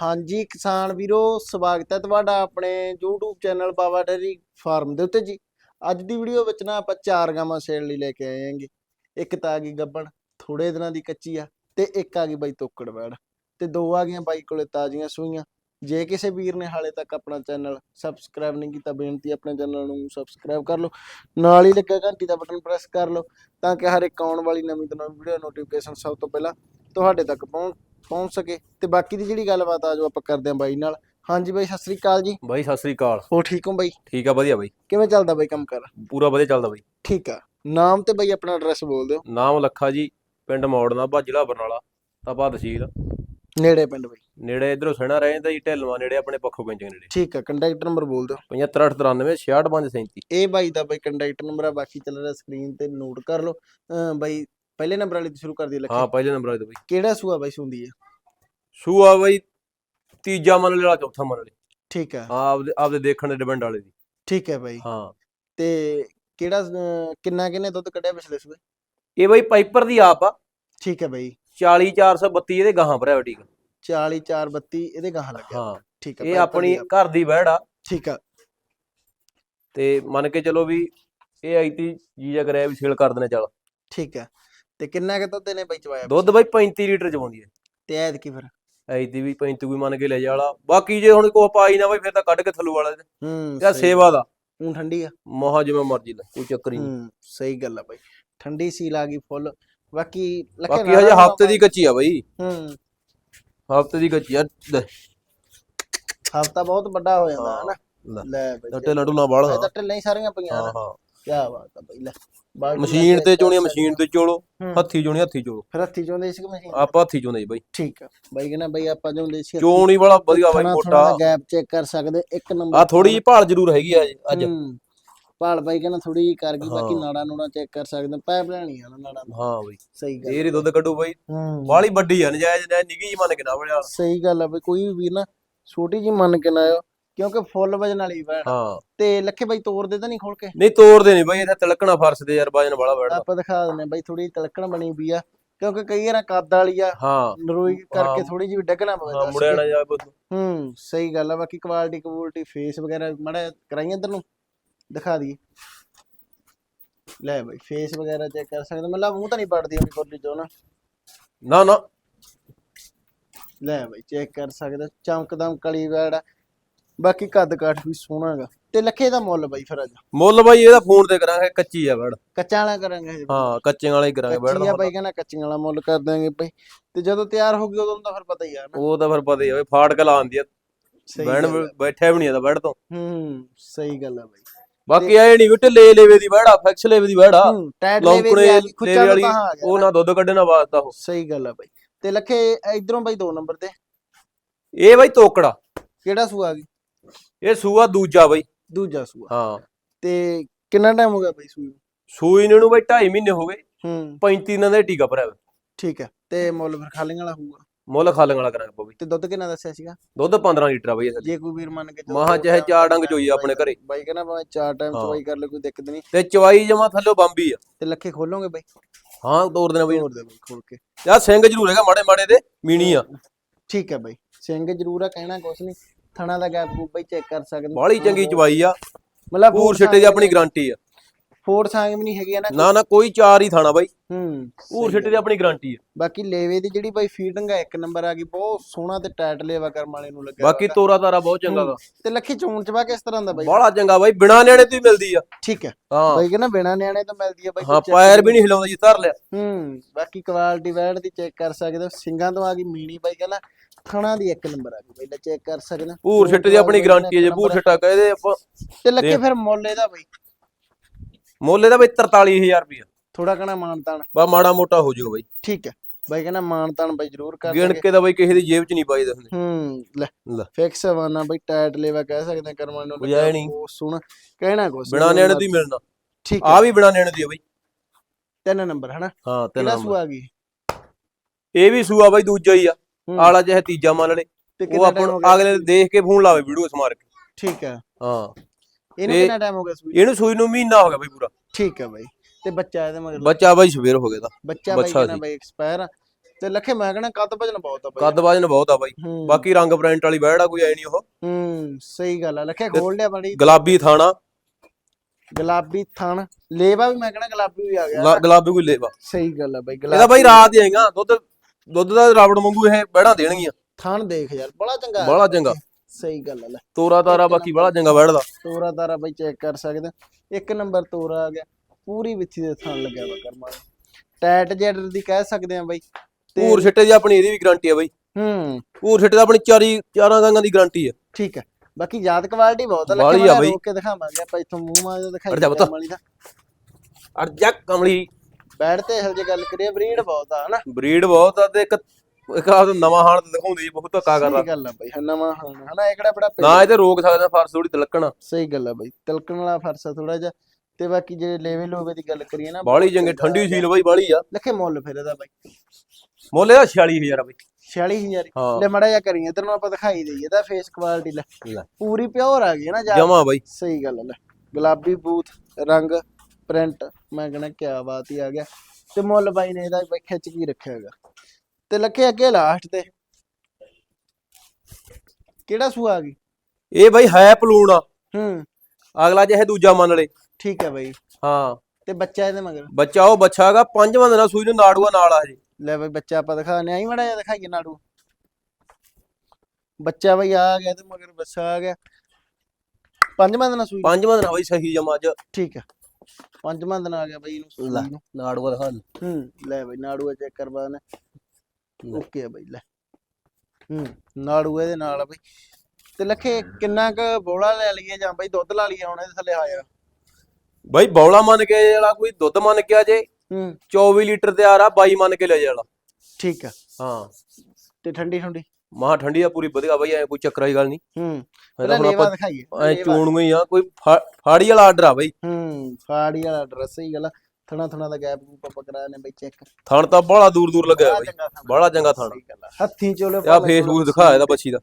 ਹਾਂਜੀ, ਕਿਸਾਨ ਵੀਰੋ, ਸਵਾਗਤ ਹੈ ਤੁਹਾਡਾ ਆਪਣੇ YouTube channel Baba dairy farm ਦੇ ਉੱਤੇ ਜੀ। ਅੱਜ ਦੀ ਵੀਡੀਓ ਵਿੱਚ ਨਾ ਆਪਾਂ ਚਾਰ ਗਾਵਾਂ ਸੇਲ ਲਈ ਲੈ ਕੇ ਆਏ ਆਂਗੇ ਇੱਕ ਤਾਂ ਆ ਗਈ ਗੱਬਣ ਥੋੜੇ ਦਿਨਾਂ ਦੀ ਕੱਚੀ ਆ ਤੇ ਇੱਕ ਆ ਗਈ ਬਾਈ ਤੋਕੜ ਵੈੜ ਤੇ ਦੋ ਆ ਗਈਆਂ ਬਾਈ ਕੋਲੇ ਤਾਜ਼ੀਆਂ ਸੂਈਆਂ। ਜੇ ਕਿਸੇ ਵੀਰ ਨੇ ਹਾਲੇ ਤੱਕ ਆਪਣਾ ਚੈਨਲ ਸਬਸਕ੍ਰਾਈਬ ਨਹੀਂ ਕੀਤਾ, ਬੇਨਤੀ ਆਪਣੇ ਚੈਨਲ ਨੂੰ ਸਬਸਕ੍ਰਾਈਬ ਕਰ ਲਓ। ਨਾਲ ਹੀ ਲੱਗਾ ਘੰਟੀ ਦਾ ਬਟਨ ਪ੍ਰੈਸ ਕਰ ਲਓ ਤਾਂ ਕਿ ਹਰ ਇੱਕ ਆਉਣ ਵਾਲੀ ਨਵੀਂ ਤੋਂ ਨਵੀਂ ਵੀਡੀਓ ਨੋਟੀਫਿਕੇਸ਼ਨ ਸਭ ਤੋਂ ਪਹਿਲਾਂ ਤੁਹਾਡੇ ਤੱਕ ਪਹੁੰਚ ਪਹੁੰਚ ਸਕੇ। ਤੇ ਬਾਕੀ ਦੀ ਜਿਹੜੀ ਗੱਲਬਾਤ ਆ ਜੋ ਆਪਾਂ ਕਰਦੇ ਆਂ ਬਾਈ ਨਾਲ। ਹਾਂਜੀ ਬਾਈ ਸਤਿ ਸ੍ਰੀ ਅਕਾਲ ਜੀ। ਬਾਈ ਸਤਿ ਸ੍ਰੀ ਅਕਾਲ। ਹੋ ਠੀਕ ਹੋ ਬਾਈ? ਠੀਕ ਆ ਵਧੀਆ ਬਾਈ। ਕਿਵੇਂ ਚੱਲਦਾ ਬਾਈ ਕੰਮ ਕਰ? ਪੂਰਾ ਵਧੀਆ ਚੱਲਦਾ ਬਾਈ। ਠੀਕ ਆ। ਨਾਮ ਤੇ ਬਾਈ ਆਪਣਾ ਐਡਰੈਸ ਬੋਲ ਦਿਓ। ਨਾਮ ਲੱਖਾ ਜੀ ਪਿੰਡ ਮੌੜਨਾਭਾ ਜ਼ਿਲ੍ਹਾ ਬਰਨਾਲਾ ਤਪਾ ਤਹਿਸੀਲ। ਨੇੜੇ ਪਿੰਡ ਬਾਈ। ਨੇੜੇ ਇਧਰੋਂ ਸੈਣਾ ਰਹਿੰਦਾ ਜੀ ਢਿਲਵਾ ਨੇੜੇ ਆਪਣੇ ਪੱਖੋ ਪਿੰਜ ਨੇੜੇ। ਠੀਕ ਆ ਕੰਟੈਕਟ ਨੰਬਰ ਬੋਲ ਦਿਓ। 7593 66537 ਇਹ ਬਾਈ ਦਾ ਬਾਈ ਕੰਟੈਕਟ ਨੰਬਰ ਆ ਬਾਕੀ ਚੱਲ ਰਿਹਾ ਸਕਰੀਨ ਤੇ ਨੋਟ ਕਰ ਲਓ। ਬਾਈ ਪਹਿਲੇ ਨੰਬਰ ਵਾਲੀ ਤੋਂ ਸ਼ੁਰੂ ਕਰ ਦਈਏ ਹਾਂ ਪਹਿਲੇ ਨੰਬਰ ਵਾਲੇ ਤੇ ਬਾਈ। ਕਿਹੜਾ ਸੂਆ ਬਾਈ ਸੁੰਦੀ ਹੈ? ਸੂਆ ਬਾਈ ਤੀਜਾ ਮੰਨ ਲਿਆ ਚੌਥਾ ਮੰਨ ਲਿਆ ਠੀਕ ਆ ਹਾਂ ਆਪਦੇ ਆਪਦੇ ਦੇਖਣ ਦੇ ਡਿਪੈਂਡ ਵਾਲੇ ਦੀ। ਠੀਕ ਹੈ ਬਾਈ। ਹਾਂ। ਤੇ ਕਿਹੜਾ ਕਿੰਨਾ ਕਿੰਨੇ ਦੁੱਧ ਕੱਢਿਆ ਪਿਛਲੇ ਸੂਏ? ਇਹ ਬਾਈ ਪਾਈਪਰ ਦੀ ਆਪ ਆ। ਠੀਕ ਹੈ ਬਾਈ। 40432 ਇਹਦੇ ਗਾਹਾਂ ਭਰਿਆ ਠੀਕ 40 4 32 ਇਹਦੇ ਗਾਹਾਂ ਲੱਗਿਆ। ਹਾਂ। ਠੀਕ ਹੈ ਇਹ ਆਪਣੀ ਵਧੀਆ। ਘਰ ਦੀ ਵਹਿੜ ਆ। ਠੀਕ ਆ। ਤੇ ਮੰਨ ਕੇ ਚਲੋ ਵੀ ਇਹ ਆਈ ਤੀ ਜੀਜਾ ਕਰਿਆ ਵੀ ਸੇਲ ਕਰ ਦਨੇ ਚੱਲ। ਠੀਕ ਹੈ। ਤੇ ਕਿੰਨਾ ਕੁ ਦੁੱਧ ਨੇ ਬਾਈ ਚਵਾਇਆ ਦੁੱਧ ਬਾਈ 35 ਲੀਟਰ ਚਵਾਉਂਦੀ ਹੈ। ਤੇ ਐਦ ਕੀ ਫਿਰ? ਐ ਦੀ ਵੀ 35 ਕੋਈ ਮੰਨ ਕੇ ਲੈ ਜਾ ਵਾਲਾ। ਬਾਕੀ ਜੇ ਹੁਣ ਕੋ ਪਾਈ ਨਾ ਬਾਈ ਫਿਰ ਤਾਂ ਕੱਢ ਕੇ ਥੱਲੂ ਵਾਲਾ ਹੂੰ ਜਾਂ ਸੇਵਾ ਦਾ। ਹੁਣ ਠੰਡੀ ਆ? ਮਹਾ ਜਿਵੇਂ ਮਰਜ਼ੀ ਲੈ ਕੋਈ ਚੱਕਰ ਹੀ ਨਹੀਂ। ਹੂੰ ਸਹੀ ਗੱਲ ਆ ਬਾਈ। ਠੰਡੀ ਸੀਲ ਆ ਗਈ ਫੁੱਲ। ਬਾਕੀ ਲੱਖੇ ਬਾਕੀ ਹਜੇ ਹਫ਼ਤੇ ਦੀ ਕੱਚੀ ਆ ਬਾਈ। ਹੂੰ। ਹਫ਼ਤੇ ਦੀ ਕੱਚੀ ਆ ਲੈ, ਹਫਤਾ ਬਹੁਤ ਵੱਡਾ ਹੋ ਜਾਂਦਾ ਹੈ ਨਾ ਲੈ। ਲੈ ਬਾਈ ਟੱਟੇ ਲਟੂ ਨਾ ਬਾਲ ਇਹ ਤਾਂ ਢਿੱਲਾਂ ਹੀ ਸਾਰੀਆਂ ਪਈਆਂ ਹਾਂ ਨੇ। ਹਾਂ। ਕੀ ਬਾਤ ਆ ਬਾਈ ਲੈ। ਬਾਲਟੀ ਮਸ਼ੀਨ ਤੇ ਕੇ ਚੋਣੀ ਚੱਲ ਮਸ਼ੀਨ ਤੇ ਚੋਲੋ। ਹੱਥੀ ਚੋਣੀ ਹੱਥੀ ਚੋਲੋ। ਫਿਰ ਹੱਥੀ ਚੋਂਦੇ ਇਸ ਮਸ਼ੀਨ? ਆਪਾਂ ਹੱਥੀ ਚੋਂਦੇ ਬਾਈ। ਠੀਕ ਆ। ਬਾਈ ਕਹਿੰਦਾ ਬਾਈ ਆਪਾਂ ਚੋਂਦੇ ਸੀ ਚੋਣੀ ਵਾਲਾ ਵਧੀਆ ਬਾਈ ਮੋਟਾ। ਗੈਪ ਚੈੱਕ ਕਰ ਸਕਦੇ ਇੱਕ ਨੰਬਰ ਆ ਥੋੜੀ ਜਿਹੀ ਭਾਲ ਜ਼ਰੂਰ ਹੈਗੀ ਆ ਅੱਜ-। ਭਾਲ ਬਾਈ ਕਹਿੰਦਾ ਥੋੜੀ ਜਿਹੀ ਕਰ ਗਈ ਬਾਕੀ। ਨਾੜਾ ਨੂੜਾ ਚੈੱਕ ਕਰ ਸਕਦੇ ਪੈਪ ਲੈਣੀ ਆ ਨਾ ਨਾੜਾ। ਹਾਂ ਬਾਈ। ਸਹੀ ਗੱਲ ਇਹ ਦੁੱਧ ਕੱਢੂ ਬਾਈ। ਬਾਲੀ ਵੱਡੀ ਆ ਨਜਾਇਜ਼ ਨਿੱਕੀ ਜੀ ਮੰਨ ਕੇ ਨਾ ਬੜਿਆ ਸਹੀ ਗੱਲ ਆ ਬਈ ਕੋਈ ਵੀ ਨਾ ਛੋਟੀ ਜੀ ਮੰਨ ਕੇ ਨਾ ਆਇਓ। ਕਿਉਂਕਿ ਫੁੱਲ ਵਜਨ ਵਾਲੀ ਵੈਣ ਹਾਂ। ਤੇ ਲੱਖੇ ਬਾਈ ਤੋੜਦੇ ਤਾਂ ਨਹੀਂ ਖੋਲ ਕੇ? ਨਹੀਂ ਤੋੜਦੇ ਨਹੀਂ ਬਾਈ ਇਹਦਾ ਤਿਲਕਣਾ ਫਰਸ ਦੇ ਯਾਰ ਵਜਨ ਬੜਾ ਬੈਠਦਾ। ਆਪਾਂ ਦਿਖਾ ਦਿੰਨੇ ਬਾਈ ਥੋੜੀ ਤਲਕਣ ਬਣੀ ਵੀ ਆ। ਕਿਉਂਕਿ ਕਈ ਵਾਰ ਕੱਦ ਵਾਲੀ ਆ ਹਾਂ। ਨਰੋਈ ਕਰਕੇ ਹਾਂ। ਥੋੜੀ ਜਿਹੀ ਡੱਗਣਾ ਹਾਂ ਪਵੇ ਮੁੜਿਆ ਨਾ ਜਾ ਹੂੰ ਸਹੀ ਗੱਲ ਆ ਬਾਕੀ ਕੁਆਲਿਟੀ ਕੁਆਲਿਟੀ ਫੇਸ ਵਗੈਰਾ ਮੜਾ ਕਰਾਈ ਇੱਧਰ ਨੂੰ। ਦਿਖਾ ਦਈਏ। ਲੈ ਬਾਈ ਫੇਸ ਵਗੈਰਾ ਚੈੱਕ ਕਰ ਸਕਦੇ ਮਤਲਬ ਮੂੰਹ ਤਾਂ ਨਹੀਂ ਪੜਦੀ ਆਪਣੀ ਕੋਲੀ ਚੋਂ ਨਾ। ਨਾ ਨਾ। ਲੈ ਬਾਈ ਚੈੱਕ ਕਰ ਸਕਦੇ ਹੋ। ਚਮਕਦਮ ਕਲੀ ਵੈੜ ਬਾਕੀ ਕੱਦ ਕਾਠ ਵੀ ਸੋਹਣਾ ਹੈਗਾ। ਤੇ ਲੱਖੇ ਦਾ ਮੁੱਲ ਬਾਈ ਫਿਰ ਅੱਜ? ਮੁੱਲ ਬਾਈ ਇਹਦਾ ਫੋਨ ਤੇ ਕਰਾਂਗੇ ਕੱਚੀ ਆ ਬੜ। ਕੱਚਾ ਵਾਲਾ ਕਰਾਂਗੇ ਹਜੇ। ਹਾਂ ਕੱਚੇ ਵਾਲਾ ਹੀ ਕਰਾਂਗੇ ਬੜ ਕੱਚੀ ਆ ਬਾਈ ਕਹਿੰਦਾ ਕੱਚੀਆਂ ਵਾਲਾ ਮੁੱਲ ਕਰ ਦਾਂਗੇ ਬਾਈ। ਤੇ ਜਦੋਂ ਤਿਆਰ ਹੋ ਗਈ ਉਦੋਂ ਤਾਂ ਫਿਰ ਪਤਾ ਹੀ ਆ ਨਾ। ਉਹ ਤਾਂ ਫਿਰ ਪਤਾ ਹੀ ਆ ਬਈ ਫਾੜ ਕੇ ਲਾਉਂਦੀ ਆ। ਸਹੀ ਬੈਣ ਗੱਲ ਆ। ਬੈਠਿਆ ਵੀ ਨਹੀਂ ਆਦਾ ਬੈੜ ਤੋਂ। ਹੂੰ ਸਹੀ ਗੱਲ ਆ ਬਾਈ। ਬਾਕੀ ਐ ਨਹੀਂ ਵਿਟ ਲੈ ਲੈਵੇ ਦੀ ਬੈੜਾ ਫੈਕਸ ਲੈਵੇ ਦੀ ਬੈੜਾ ਹੂੰ ਆ ਗਈ ਖੁੱਚਾ ਲੈਵੇ ਵਾਲੀ ਤਾਂ ਆ ਗਿਆ ਉਹ ਨਾ। ਦੁੱਧ ਕੱਢਣਾ ਵਾਸਤਾ ਉਹ। ਸਹੀ ਗੱਲ ਆ ਬਾਈ। ਤੇ ਲੱਖੇ ਇਧਰੋਂ ਬਾਈ ਦੋ ਨੰਬਰ ਤੇ। ਇਹ ਬਾਈ ਤੋਕੜਾ। ਕਿਹੜਾ ਸੂਆ ਆ ਗਈ? ਇਹ ਸੂਆ ਦੂਜਾ ਬਾਈ। ਦੂਜਾ ਸੂਆ। ਹਾਂ। ਤੇ ਕਿੰਨਾ ਟਾਈਮ ਹੋ ਗਿਆ ਬਾਈ ਸੂਈ ਨੂੰ? ਸੂਈ ਨੂੰ ਬਾਈ 2.5 ਮਹੀਨੇ ਹੋ ਗਏ। ਹੂੰ। 35 ਦਿਨਾਂ ਦਾ ਟੀਕਾ ਭਰਿਆ ਹੋਇਆ। ਠੀਕ ਹੈ। ਤੇ ਮੁੱਲ ਫਿਰ ਖਾਲੀਆਂ ਵਾਲਾ ਹੋਊਗਾ? ਮੁੱਲ ਖਾਲਣ ਵਾਲਾ ਕਰਾਂਗੇ ਆਪਾਂ ਬਾਈ ਤੇ ਦੁੱਧ ਕਿੰਨਾ ਦੱਸਿਆ ਸੀਗਾ? ਦੁੱਧ 15 ਲੀਟਰ ਆ ਬਾਈ ਇਹ ਜੇ ਕੋਈ ਵੀਰ ਮੰਨ ਕੇ ਚੱਲੋ ਮਹਾਂ ਚਾਹੇ ਚਾਰ ਡੰਗ ਚੋਈ ਆ ਆਪਣੇ ਘਰੇ। ਬਾਈ ਕਹਿੰਦਾ ਭਾਵੇਂ ਚਾਰ ਟਾਈਮ ਹਾਂ। ਚਵਾਈ ਕਰ ਲੈ ਕੋਈ ਦਿੱਕਤ ਨਹੀਂ। ਤੇ ਚਵਾਈ ਜਮਾ ਥੱਲੇ ਬੰਬੀ ਆ। ਤੇ ਲੱਖੇ ਖੋਲੋਗੇ ਬਾਈ? ਹਾਂ ਤੋੜ ਦੇਣਾ ਬਾਈ। ਹੋਰ ਦੇ ਬਾਈ ਖੋਲ ਕੇ। ਯਾ ਸਿੰਘ ਜ਼ਰੂਰ ਹੈਗਾ ਮਾੜੇ ਮਾੜੇ ਦੇ ਮੀਣੀ ਆ। ਠੀਕ ਹੈ ਬਾਈ। ਸਿੰਘ ਜ਼ਰੂਰ ਆ ਕਹਿਣਾ ਕੁਛ ਨਹੀਂ। ਥਣਾ ਦਾ ਗੈਪ ਗੂਪ ਬਾਈ ਚੈੱਕ ਕਰ ਸਕਦੇ ਬਾਹਲੀ ਚੰਗੀ ਚਵਾਈ ਆ। ਮਤਲਬ ਪੂਰ ਛਿੱਟੇ ਦੀ ਆਪਣੀ ਗਾਰੰਟੀ ਆ। ਫੋਰ ਸਾਂਗ ਵੀ ਨਹੀਂ ਹੈਗੀ ਨਾ ਨਾ ਨਾ ਕੋਈ ਚਾਰ ਹੀ ਥਾਣਾ ਬਾਈ। ਹੂੰ ਪੂਰ ਛਿੱਟੇ ਦੀ ਆਪਣੀ ਗਾਰੰਟੀ ਆ। ਬਾਕੀ ਲੇਵੇ ਦੀ ਜਿਹੜੀ ਬਾਈ ਫੀਡਿੰਗ ਆ ਇੱਕ ਨੰਬਰ ਆ ਗਈ ਬਹੁਤ ਸੋਹਣਾ ਤੇ ਟਾਈਟ ਲੇਵਾ ਕਰਮ ਵਾਲੇ ਨੂੰ ਲੱਗਿਆ ਬਾਕੀ। ਤੋਰਾ ਤਾਰਾ ਬਹੁਤ ਚੰਗਾ ਗਾ ਤੇ ਲੱਖੀ ਚੋਣ ਚਵਾ ਕਿਸ ਤਰ੍ਹਾਂ ਦਾ ਬਾਈ? ਬਾਹਲਾ ਚੰਗਾ ਬਾਈ ਬਿਨਾ ਨਿਆਣੇ ਤੋਂ ਹੀ ਮਿਲਦੀ ਆ। ਠੀਕ ਹੈ। ਹਾਂ। ਬਾਈ ਕਹਿੰਦਾ ਬਿਨਾ ਨਿਆਣੇ ਤੋਂ ਮਿਲਦੀ ਆ ਬਾਈ ਹਾਂ ਪੈਰ ਵੀ ਨਹੀਂ। ਹਿਲਾਉਂਦਾ ਜੀ ਧਰ ਲਿਆ। ਹੂੰ ਬਾਕੀ ਕੁਆਲਿਟੀ ਵੈਡ ਦੀ ਚੈੱਕ ਕਰ ਸਕਦੇ ਹੋ। ਸਿੰਗਾਂ ਤੋਂ ਆ ਗਈ ਮੀਣੀ ਬਾਈ ਕਹਿੰਦਾ ਥਣਾ ਦੀ ਇੱਕ ਨੰਬਰ ਆ ਗਈ ਬਾਈ ਲੈ ਚੈੱਕ ਕਰ ਸਕਦੇ ਪੂਰ ਛਿੱਟੇ ਦੀ ਆਪਣੀ ਗਾਰੰਟੀ ਹੈ ਜੇ ਪੂਰ ਛਿੱਟਾ ਕਹਦੇ ਆਪਾਂ ਤੇ ਲੱਗੇ ਫਿਰ ਮੁੱਲ ਇਹਦਾ ਬਾਈ। ਮੁੱਲ ਇਹਦਾ ਬਾਈ 43000 ਰੁਪਇਆ। ਥੋੜਾ ਕਣਾ ਮਾਨਤਾਨ ਬਾ ਮਾੜਾ ਮੋਟਾ ਹੋ ਜਾਊਗਾ ਬਾਈ। ਠੀਕ ਹੈ। ਬਾਈ ਕਹਿੰਦਾ ਮਾਨਤਾਨ ਬਾਈ ਜ਼ਰੂਰ ਕਰ ਗਿਣ। ਕੇ ਤਾਂ ਬਾਈ ਕਿਸੇ ਦੀ ਜੇਬ 'ਚ ਨਹੀਂ ਪਾਈਦੇ ਹੁੰਦੇ ਹੂੰ ਲੈ। ਲੈ। ਫਿਕਸ ਵਾਨਾ ਬਾਈ ਟਾਇਟ ਲੇਵਾ ਕਹਿ ਸਕਦੇ ਕਰਮਾਂ ਨੂੰ। ਕੋਈ ਆਇਆ ਨੀ। ਬਹੁਤ ਸੋਹਣਾ ਕਹਿਣਾ ਕੁਛ ਬਿਨਾ ਤੋਂ ਹੀ ਮਿਲਣਾ। ਠੀਕ ਆ ਵੀ ਬਿਨਾ ਨਿਆਣੇ ਦੀ ਆ ਬਾਈ। ਤਿੰਨ ਨੰਬਰ ਹਨਾ? ਹਾਂ ਤੇ ਕਿਹੜਾ ਨਾਮ ਸੂਆ ਗਈ? ਇਹ ਵੀ ਸੂਆ ਬਾਈ ਦੂਜਾ ਹੀ ਆ। ਆਲਾ ਚਾਹੇ ਤੀਜਾ ਮੰਨ ਲੈ। ਤੇ ਉਹ ਆਪਾਂ ਹੋ ਨੂੰ ਅਗਲੇ ਦੇਖ ਕੇ ਫੋਨ ਲਾਵੇ ਵੀਡੀਓ ਸਮਾਰ ਕੇ। ਠੀਕ ਹੈ। ਹਾਂ। ਇਹਨੂੰ ਤੇ- ਕਿੰਨਾ ਟਾਈਮ ਹੋ ਗਿਆ ਸੂਈ? ਇਹਨੂੰ ਸੂਈ ਨੂੰ ਮਹੀਨਾ ਹੋ ਗਿਆ ਬਾਈ ਪੂਰਾ। ਠੀਕ ਹੈ ਬਾਈ। ਤੇ ਬੱਚਾ ਇਹਦੇ ਮਗਰ ਬੱਚਾ ਬਾਈ ਸਵੇਰ ਹੋ ਗਿਆ ਦਾ ਬੱਚਾ ਬਾਈ ਕਹਿੰਦਾ। ਬਾਈ ਐਕਸਪਾਇਰ ਤੇ ਲੱਖੇ ਮੈਂ ਕਹਣਾ ਕੱਦ ਭਜਨ ਬਹੁਤ ਆ ਬਾਈ। ਕੱਦ ਵਜਨ ਬਹੁਤ ਆ ਬਾਈ। ਬਾਕੀ ਰੰਗ ਪ੍ਰਿੰਟ ਵਾਲੀ ਬੈੜ ਕੋਈ ਐ ਨਹੀਂ ਉਹ। ਹੂੰ ਸਹੀ ਗੱਲ ਆ। ਲੱਖੇ ਖੋਲ ਲਿਆ ਬੜੀ ਗੁਲਾਬੀ ਥਾਣਾ। ਗੁਲਾਬੀ ਥਣ। ਲੇਵਾ ਵੀ ਮੈਂ ਕਹਣਾ ਗੁਲਾਬੀ ਵੀ ਆ ਗਿਆ। ਗੁਲਾਬੀ ਕੋਈ ਲੇਵਾ। ਸਹੀ ਗੱਲ ਆ ਬਾਈ ਇਹਦਾ ਬਾਈ ਰਾਤ ਹੀ ਆਏਗਾ ਦੁੱਧ ਦੁੱਧ ਦਾ ਰਾਵੜ ਵਾਂਗੂ ਇਹ ਬੈੜਾਂ ਦੇਣਗੀਆਂ। ਥਣ ਦੇਖ ਯਾਰ ਬੜਾ ਚੰਗਾ। ਬੜਾ ਚੰਗਾ। ਸਹੀ ਗੱਲ ਆ ਲੈ। ਤੋਰਾ ਤਾਰਾ ਬਾਕੀ ਬੜਾ ਚੰਗਾ ਦਾ। ਤੋਰਾ ਤਾਰਾ ਬਾਈ ਚੈੱਕ ਕਰ ਸਕਦੇ ਹੋ। ਇੱਕ ਨੰਬਰ ਤੋਰਾ ਆ ਗਿਆ। ਪੂਰੀ ਵਿੱਥੀ ਦੇ ਥਣ ਲੱਗਿਆ ਵਾ ਕਰਮਾ ਟੈਟ ਜੈਡਰ ਦੀ ਕਹਿ ਸਕਦੇ ਆ ਬਾਈ। ਪੂਰ ਛਿੱਟੇ ਦੀ ਆਪਣੀ ਇਹਦੀ ਵੀ ਗਾਰੰਟੀ ਆ ਬਾਈ। ਹੂੰ। ਪੂਰ ਛਿੱਟੇ ਦਾ ਆਪਣੀ ਚਾਰੀ ਚਾਰਾਂ ਗਾਂਗਾਂ ਦੀ ਗਾਰੰਟੀ ਆ। ਠੀਕ ਹੈ ਬਾਕੀ ਯਾਦ ਕੁਆਲਿਟੀ ਬਹੁਤ ਲੱਗੇ ਮੈਂ। ਰੋਕ ਕੇ ਦਿਖਾਵਾਂਗੇ ਆਪਾਂ ਇੱਥੋਂ ਮੂੰਹ ਮਾਰ ਦਿਖਾਈ ਵਾਲੀ ਦਾ। ਅੜ ਜਾ ਕਮਲੀ। ਬੈਠ ਤੇ ਇਹੋ ਜਿਹੀ ਗੱਲ ਕਰੀਏ ਬਰੀਡ ਬਹੁਤ ਆ ਹਨਾ? ਬਰੀਡ ਬਹੁਤ ਆ ਤੇ ਇੱਕ ਇੱਕ ਆਹ ਨਵਾਂ ਹਾਣ ਤੇ ਦਿਖਾਉਂਦੀ ਜੀ ਬਹੁਤ ਧੱਕਾ ਕਰਦਾ। ਸਹੀ ਗੱਲ ਆ ਬਾਈ ਹਾਂ, ਨਵਾਂ ਹਾਂ ਹਨਾ ਇਹ ਕਿਹੜਾ ਬੜਾ ਨਾ ਇਹ ਤੇ ਰੋਕ ਸਕਦੇ ਆ ਫਰਸ ਥੋੜੀ ਤਿਲਕਣਾ ਸਹੀ ਗੱਲ ਆ ਬਾਈ ਤਿਲਕਣ ਵਾਲਾ ਫਰਸਾ ਥੋੜਾ ਜਿਹਾ ਤੇ ਬਾਕੀ ਜੇ ਲੇਵੇ ਲੋਵੇ ਦੀ ਗੱਲ ਕਰੀਏ ਨਾ ਬਾਹਲੀ ਚੰਗੇ ਠੰਡੀ ਸੀਲ ਬਾਈ ਬਾਹਲੀ ਆ। ਲੱਖੇ ਮੁੱਲ ਫਿਰ ਇਹਦਾ ਬਾਈ। ਮੁੱਲ ਇਹਦਾ 46000 ਆ ਬਾਈ। 46000 ਹਾਂ। ਲੈ ਮੜਾ ਜਾ ਕਰੀਏ ਇਧਰ ਨੂੰ ਆਪਾਂ ਦਿਖਾਈ ਦਈਏ ਇਹਦਾ ਫੇਸ ਕੁਆਲਿਟੀ ਲੈ। ਲੈ। ਪੂਰੀ ਪਿਓਰ ਆ ਗਈ ਹੈ ਨਾ ਜਾ ਜਮਾ ਬਾਈ। ਸਹੀ ਗੱਲ ਆ ਲੈ। ਗੁਲਾਬੀ ਬੂਥ ਰੰਗ। ਪ੍ਰਿੰਟ ਮੈਂ ਕਹਿੰਦਾ ਕਿਆ ਬਾਤ ਹੀ ਆ ਗਿਆ। ਤੇ ਮੁੱਲ ਬਾਈ ਨੇ ਇਹਦਾ ਖਿੱਚ ਕੀ ਰੱਖਿਆ ਹੈਗਾ। ਤੇ ਲੱਖੇ ਅੱਗੇ ਲਾਸਟ ਤੇ। ਕਿਹੜਾ ਸੂਆ ਆ ਗਈ? ਇਹ ਬਾਈ ਹੈ ਪਲੂਣ ਆ। ਹੂੰ। ਅਗਲਾ ਜੇ ਇਹ ਦੂਜਾ ਮੰਨ ਲੈ। ਠੀਕ ਹੈ ਬਾਈ। ਹਾਂ। ਤੇ ਬੱਚਾ ਇਹਦੇ ਮਗਰ? ਬੱਚਾ ਉਹ ਬੱਚਾ ਹੈਗਾ ਪੰਜਵਾਂ ਦਿਨ ਸੂਈ ਨੂੰ ਨਾੜੂਆ ਨਾਲ ਆ ਜੀ ਲੈ ਬਈ ਬੱਚਾ ਆਪਾਂ ਦਿਖਾਣੇ ਆਈ ਮੜਾ ਜਿਹਾ ਦਿਖਾਈਏ ਨਾੜੂ। ਬੱਚਾ ਬਈ ਆ ਗਿਆ ਤੇ ਮਗਰ ਬੱਚਾ ਆ ਗਿਆ। ਪੰਜਵਾਂ ਦਿਨ ਸੂਈ। ਪੰਜਵਾਂ ਦਿਨ ਬਾਈ ਸਹੀ ਜਮਾ ਅੱਜ। ਠੀਕ ਹੈ ਪੰਜਵਾਂ ਦਿਨ ਆ ਗਿਆ ਬਈ ਇਹਨੂੰ। ਸੂਈ ਲੈ। ਨੂੰ ਨਾੜੂਆ ਦਿਖਾ ਦੇ। ਹੂੰ। ਲੈ ਬਈ ਨਾੜੂਆ ਚੈੱਕ ਕਰਵਾ ਨੇ। ਓਕੇ ਆ ਬਈ ਲੈ। ਹੂੰ ਨਾੜੂ ਇਹਦੇ ਨਾਲ ਆ ਬਈ। ਤੇ ਲੱਖੇ ਕਿੰਨਾ ਕੁ ਬੋਲਾ ਲੈ ਲਈਏ ਜਾਂ ਬਈ ਦੁੱਧ ਲਾ ਲਈਏ ਹੁਣ ਇਹਦੇ ਥੱਲੇ ਆਇਆ? ਬਾਈ ਬੌਲਾ ਮੰਨ ਕੇ ਵਾਲਾ ਕੋਈ ਦੁੱਧ ਮੰਨ ਕੇ ਆ ਜੇ ਹੂੰ। 24 ਲੀਟਰ ਤਿਆਰ ਆ 22 ਮੰਨ ਕੇ ਲੈ ਜਾ ਵਾਲਾ ਠੀਕ ਆ। ਹਾਂ। ਤੇ ਠੰਡੀ ਠੰਡੀ ਮਹਾ ਠੰਡੀ ਆ ਪੂਰੀ ਵਧੀਆ ਬਾਈ ਐ ਕੋਈ ਚੱਕਰ ਵਾਲੀ ਗੱਲ ਨਹੀਂ। ਹੂੰ ਪਹਿਲਾਂ ਲੇਵਾ ਦਿਖਾਈਏ। ਐ। ਚੂਣ ਗਈ ਆ ਕੋਈ ਫਾੜੀ ਵਾਲਾ ਆਰਡਰ ਆ ਬਾਈ। ਹੂੰ ਫਾੜੀ ਵਾਲਾ ਡਰੈਸ ਹੀ ਗੱਲ। ਥਣਾ ਥਣਾ ਦਾ ਗੈਪ ਗੂਪ ਆਪਾਂ ਕਰਾਇਆ ਨੇ ਬਈ ਚੈੱਕ ਥਣ ਤਾਂ ਬੜਾ ਦੂਰ ਦੂਰ ਲੱਗਿਆ ਬਾਈ। ਬੜਾ ਚੰਗਾ ਥਣ ਸਹੀ। ਹੱਥੀਂ ਚੋਲੇ ਆ। ਫੇਸਬੁੱਕ ਦਿਖਾ ਇਹਦਾ ਬੱਚੀ ਦਾ।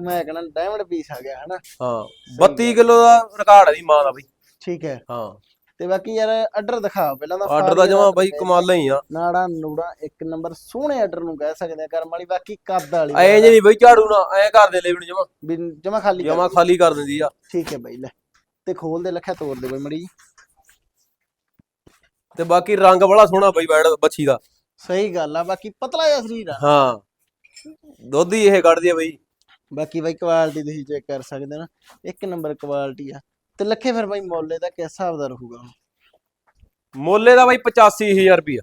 ਮੈਂ ਕਹਿੰਦਾ ਡਾਇਮੰਡ ਪੀਸ ਆ ਗਿਆ ਹਨਾ? ਹਾਂ 32 ਕਿਲੋ ਦਾ ਰਿਕਾਰਡ ਹੈ ਦੀ ਮਾਂ ਦਾ ਬਾਈ। ਠੀਕ ਹੈ। ਹਾਂ। ਤੇ ਬਾਕੀ ਯਾਰ ਆਰਡਰ ਦਿਖਾ ਪਹਿਲਾਂ ਤਾਂ ਆਰਡਰ ਦਾ ਜਮਾ ਬਾਈ ਕਮਾਲਾਂ ਹੀ ਆ। ਨਾੜਾ ਨੂੜਾ ਇੱਕ ਨੰਬਰ ਸੋਹਣੇ ਆਰਡਰ ਨੂੰ ਕਹਿ ਸਕਦੇ ਆ ਕਰਮ ਵਾਲੀ ਬਾਕੀ ਕੱਦ ਵਾਲੀ ਐ ਜੇ ਨਹੀਂ ਬਾਈ ਝਾੜੂ ਨਾ ਐ ਕਰ ਦੇ ਲੈਵਣ ਜਮਾ। ਜਮਾ ਖਾਲੀ ਜਮਾ ਖਾਲੀ ਕਰ ਦਿੰਦੀ ਆ। ਠੀਕ ਹੈ ਬਾਈ ਲੈ। ਤੇ ਖੋਲ ਦੇ ਲੱਖਿਆ ਤੋੜ ਦੇ ਬਈ ਮੜੀ ਤੇ ਬਾਕੀ ਰੰਗ ਬੜਾ ਸੋਹਣਾ ਬਾਈ ਬੈੜ ਬੱਚੀ ਦਾ। ਸਹੀ ਗੱਲ ਆ ਬਾਕੀ ਪਤਲਾ ਜਿਹਾ ਸਰੀਰ ਆ। ਹਾਂ। ਦੁੱਧ ਹੀ ਇਹ ਕੱਢਦੀ ਆ ਬਾਈ। ਬਾਕੀ ਬਾਈ ਕੁਆਲਿਟੀ ਤੁਸੀਂ ਚੈੱਕ ਕਰ ਸਕਦੇ ਨਾ। ਇੱਕ ਨੰਬਰ ਕੁਆਲਿਟੀ ਆ। ਤੇ ਲੱਖੇ ਫਿਰ ਬਾਈ ਮੁੱਲ ਇਹਦਾ ਕਿਸ ਹਿਸਾਬ ਦਾ ਰਹੂਗਾ ਮੁੱਲੇ ਦਾ ਬਾਈ 85000 ਰੁਪਿਆ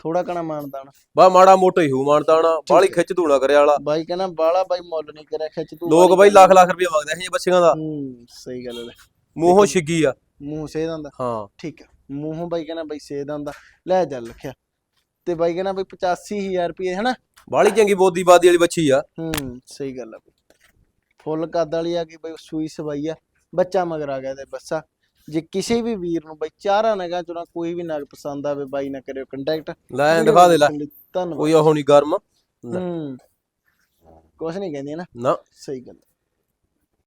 ਥੋੜਾ ਕਣਾ ਮਾਨਦਾਨ। ਬਾ ਮਾੜਾ ਮੋਟਾ ਹੀ ਹੂ ਮਾਨਤਾਣਾ ਬਾਲੀ ਖਿੱਚ ਧੂਣਾ ਕਰਿਆ ਵਾਲਾ। ਬਾਈ ਕਹਿੰਦਾ ਬਾਲਾ ਬਾਈ ਮੁੱਲ ਨਹੀਂ ਕਰਿਆ ਖਿੱਚ ਤੂੰ ਲੋਕ ਬਾਈ ਲੱਖ ਲੱਖ ਰੁਪਏ ਮੰਗਦੇ ਇਹ ਬੱਚਿਆਂ ਦਾ। ਹੂੰ ਸਹੀ ਗੱਲ ਹੈ। ਮੂੰਹੋਂ ਛਿੱਗੀ ਆ। ਮੂੰਹ ਸੇਦਾਂ ਦਾ ਹਾਂ। ਠੀਕ ਹੈ। ਮੂੰਹੋਂ ਬਾਈ ਕਹਿੰਦਾ ਬਾਈ ਸੇਦਾਂ ਦਾ ਲੈ ਜਾ ਲਖਿਆ ਤੇ ਬਾਈ ਕਹਿੰਦਾ ਬਾਈ 85000 ਰੁਪਏ ਹਨਾ? ਬਾਲੀ ਚੰਗੀ ਬੋਦੀ ਬਾਦੀ ਵਾਲੀ ਬੱਚੀ ਆ। ਹੂੰ ਸਹੀ ਗੱਲ ਆ ਬਾਈ। ਫੁੱਲ ਕੱਦ ਵਾਲੀ ਆ ਗਈ ਬਾਈ ਸੂਈ ਸਵਾਈ ਆ। ਬੱਚਾ ਮਗਰ ਆ ਗਿਆ ਤੇ ਬੱਸਾ। ਜੇ ਕਿਸੇ ਵੀ ਵੀਰ ਨੂੰ ਬਾਈ ਚਾਰਾਂ ਨਗਾਂ ਚੋਂ ਕੋਈ ਵੀ ਨਗ ਪਸੰਦ ਆਵੇ ਬਾਈ ਨਾ ਕਰਿਓ ਕੰਟੈਕਟ ਲੈ ਦਿਖਾ ਦੇ ਲੈ। ਧੰਨਵਾਦ। ਕੋਈ ਉਹ ਨਹੀਂ ਗਰਮ। ਹੂੰ। ਕੁਛ ਨਹੀਂ ਕਹਿੰਦੀ ਨਾ। ਨਾ। ਸਹੀ ਗੱਲ।